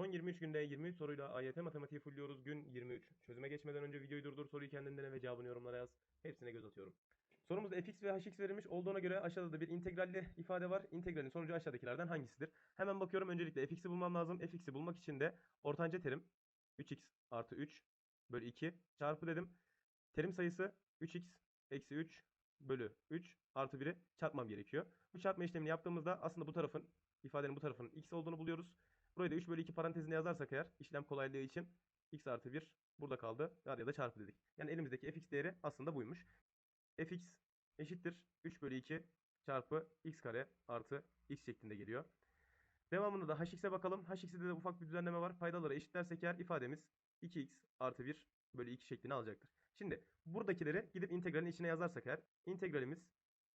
Son 23 günde 23 soruyla AYT matematiği fulluyoruz. Gün 23. Çözüme geçmeden önce videoyu durdur, soruyu kendin dene ve cevabını yorumlara yaz. Hepsine göz atıyorum. Sorumuzda fx ve hx verilmiş olduğuna göre aşağıda da bir integralli ifade var. İntegralin sonucu aşağıdakilerden hangisidir? Hemen bakıyorum. Öncelikle fx'i bulmam lazım. fx'i bulmak için de ortanca terim 3x artı 3 bölü 2 çarpı dedim. Terim sayısı 3x eksi 3 bölü 3 artı 1'i çarpmam gerekiyor. Bu çarpma işlemini yaptığımızda aslında bu tarafın ifadenin bu tarafının x olduğunu buluyoruz. Burayı da 3 bölü 2 parantezine yazarsak eğer işlem kolaylığı için x artı 1 burada kaldı. Ya da çarpı dedik. Yani elimizdeki fx değeri aslında buymuş. fx eşittir 3 bölü 2 çarpı x kare artı x şeklinde geliyor. Devamında da hx'e bakalım. hx'de de ufak bir düzenleme var. Paydaları eşitlersek eğer ifademiz 2x artı 1 bölü 2 şeklini alacaktır. Şimdi buradakileri gidip integralin içine yazarsak eğer integralimiz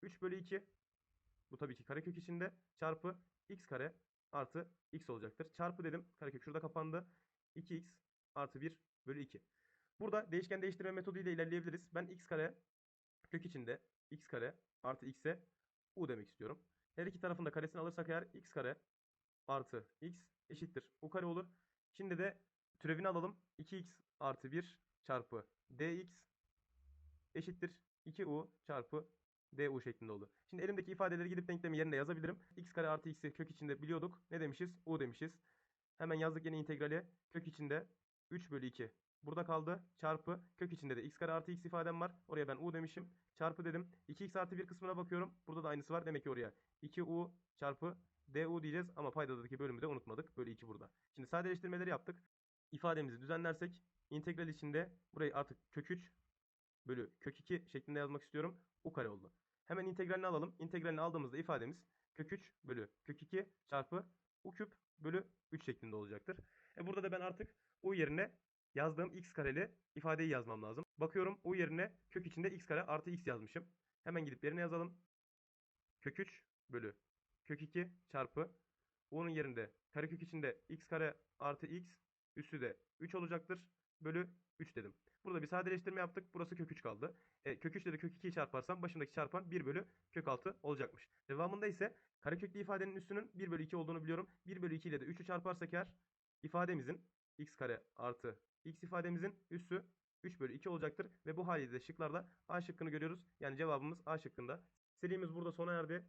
3 bölü 2 bu tabii ki karekök içinde çarpı x kare artı x olacaktır. Çarpı dedim. Karekök şurada kapandı. 2x artı 1 bölü 2. Burada değişken değiştirme metodu ile ilerleyebiliriz. Ben x kare kök içinde x kare artı x'e u demek istiyorum. Her iki tarafın da karesini alırsak eğer x kare artı x eşittir u kare olur. Şimdi de türevini alalım. 2x artı 1 çarpı dx eşittir 2u çarpı du şeklinde oldu. Şimdi elimdeki ifadeleri gidip denklemi yerine yazabilirim. x kare artı x'i kök içinde biliyorduk. Ne demişiz? u demişiz. Hemen yazdık yine integrali. Kök içinde 3 bölü 2 burada kaldı. Çarpı kök içinde de x kare artı x ifadem var. Oraya ben u demişim. Çarpı dedim. 2x artı 1 kısmına bakıyorum. Burada da aynısı var. Demek ki oraya 2u çarpı du diyeceğiz. Ama paydadaki bölümü de unutmadık. Bölü 2 burada. Şimdi sadeleştirmeleri yaptık. İfademizi düzenlersek integral içinde burayı artık kök 3 bölü kök 2 şeklinde yazmak istiyorum. u kare oldu. Hemen integralini alalım. İntegralini aldığımızda ifademiz kök 3 bölü kök 2 çarpı u küp bölü 3 şeklinde olacaktır. E burada da ben artık u yerine yazdığım x kareli ifadeyi yazmam lazım. Bakıyorum u yerine kök içinde x kare artı x yazmışım. Hemen gidip yerine yazalım. Kök 3 bölü kök 2 çarpı u'nun yerinde karekök içinde x kare artı x üssü de 3 olacaktır. Bölü 3 dedim. Burada bir sadeleştirme yaptık. Burası kök 3 kaldı. E, kök 3 ile de kök 2'yi çarparsam başındaki çarpan 1 bölü kök 6 olacakmış. Devamında ise kareköklü ifadenin üstünün 1 bölü 2 olduğunu biliyorum. 1 bölü 2 ile de 3'ü çarparsak eğer ifademizin x kare artı x ifademizin üssü 3 bölü 2 olacaktır. Ve bu haliyle de şıklarda A şıkkını görüyoruz. Yani cevabımız A şıkkında. Serimiz burada sona erdi.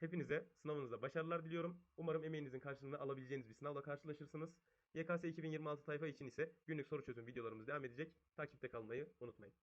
Hepinize sınavınızda başarılar diliyorum. Umarım emeğinizin karşılığını alabileceğiniz bir sınavla karşılaşırsınız. YKS 2026 tayfa için ise günlük soru çözüm videolarımız devam edecek. Takipte kalmayı unutmayın.